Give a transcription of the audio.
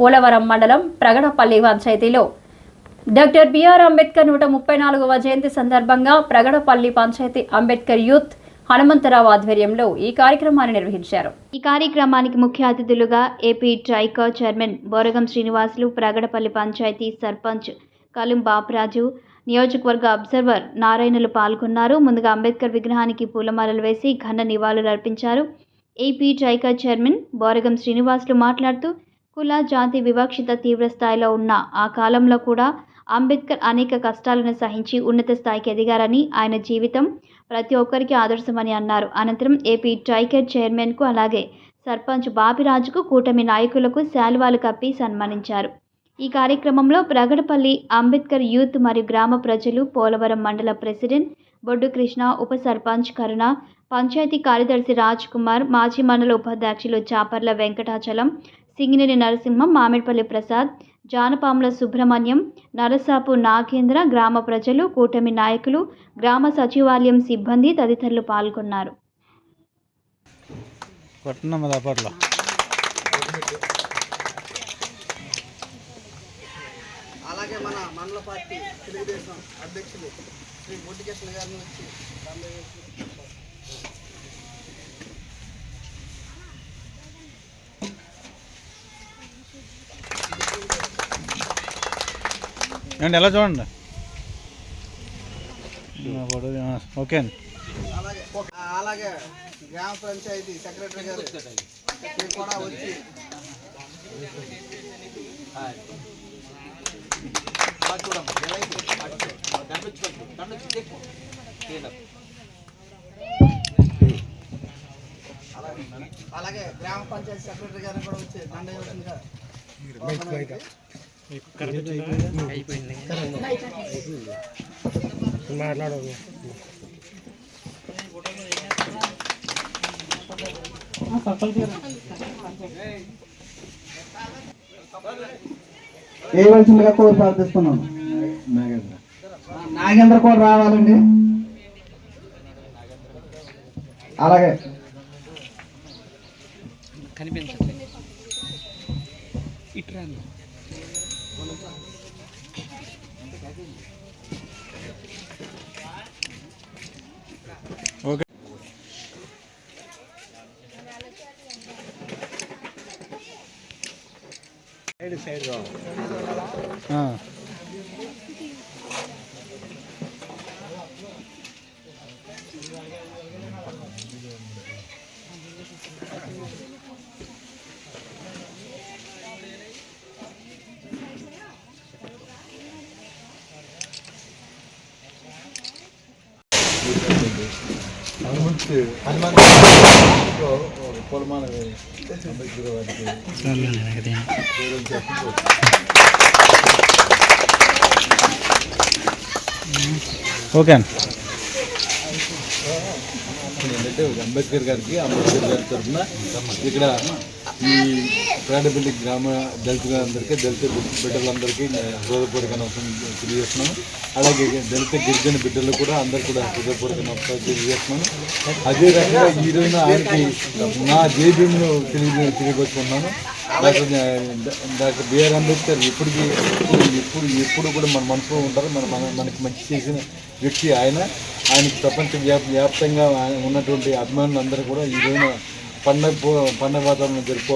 పోలవరం మండలం ప్రగడపల్లి పంచాయతీలో. Doctor BR Ambedkar నూట ముప్పై నాలుగవ జయంతి సందర్భంగా ప్రగడపల్లి పంచాయతీ అంబేద్కర్ యూత్ హనుమంతరావు ఆధ్వర్యంలో ఈ కార్యక్రమాన్ని నిర్వహించారు. ఈ కార్యక్రమానికి ముఖ్య అతిథులుగా ఏపీ ట్రైకో చైర్మన్ బోరగం శ్రీనివాసులు ప్రగడపల్లి పంచాయతీ సర్పంచ్ కలుం బాపరాజు నియోజకవర్గ అబ్జర్వర్ నారాయణలు పాల్గొన్నారు. ముందుగా అంబేద్కర్ విగ్రహానికి పూలమాలలు వేసి ఘన నివాళులు అర్పించారు. ఏపీ ట్రైకా చైర్మన్ బోరగం శ్రీనివాసులు మాట్లాడుతూ కుల జాతి వివక్షిత తీవ్రస్థాయిలో ఉన్న ఆ కాలంలో కూడా అంబేద్కర్ అనేక కష్టాలను సహించి ఉన్నత స్థాయికి ఎదిగారని ఆయన జీవితం ప్రతి ఒక్కరికి ఆదర్శమని అన్నారు. అనంతరం ఏపీ ట్రైకెట్ చైర్మన్కు అలాగే సర్పంచ్ బాపిరాజుకు కూటమి నాయకులకు శాలువాలు కప్పి సన్మానించారు. ఈ కార్యక్రమంలో ప్రగడపల్లి అంబేద్కర్ యూత్ మరియు గ్రామ ప్రజలు పోలవరం మండల ప్రెసిడెంట్ బొడ్డు కృష్ణ ఉప సర్పంచ్ కరుణ పంచాయతీ కార్యదర్శి రాజ్ కుమార్ మాజీ మండల ఉపాధ్యక్షులు చాపర్ల వెంకటాచలం సింగినేని నరసింహం మామిడిపల్లి ప్రసాద్ జానపాముల సుబ్రహ్మణ్యం నరసాపు నాగేంద్ర గ్రామ ప్రజలు కూటమి నాయకులు గ్రామ సచివాలయం సిబ్బంది తదితరులు పాల్గొన్నారు. కొట్టనమ్మ అప్పట్లో. అలాగే మన మండల పార్టీ తెలుగుదేశం అధ్యక్షులు శ్రీ గారిని వచ్చి ఏమండి ఎలా చూడండి? ఓకే అండి. అలాగే అలాగే గ్రామ పంచాయతీ సెక్రటరీ గారు మీరు కూడా వచ్చి అలాగే గ్రామ పంచాయతీ సెక్రటరీ గారు కూడా వచ్చి దండ ఇవ్వాల్సిందిగా వేయవలసిందిగా కోరి ప్రార్థిస్తున్నాను నాగేంద్ర కూడా రావాలండి. అలాగే. ఓకే ఆ. ఓకే. సైడ్ సైడ్ ఏంటంటే అంబేద్కర్ గారికి అంబేద్కర్ గారి తరఫున ఇక్కడ ఈ ప్రాడపల్లి గ్రామ దళితులందరికీ దళిత బిడ్డలందరికీ హృదయపూర్వక నమస్కారం తెలియజేస్తున్నాను. అలాగే దళిత గిరిజన బిడ్డలు కూడా అందరు కూడా హృదయపూర్వక నమస్కారం తెలియజేస్తున్నాను. అదే రకంగా ఈ రోజున ఆయనకి నా జేబీఎంను తెలియ తెలియపరుచుకున్నాను డాక్టర్ డాక్టర్ బిఆర్ అంబేద్కర్ ఇప్పటికీ ఎప్పుడు ఎప్పుడు కూడా మన మనసులో ఉంటారు. మన మన మనకి మంచి చేసిన వ్యక్తి ఆయన. ఆయనకి ప్రపంచ వ్యాప్ వ్యాప్తంగా ఆయన ఉన్నటువంటి అభిమానులు అందరూ కూడా ఈ రోజున పండగ పూ- పండగ వాతావరణం జరుపుకో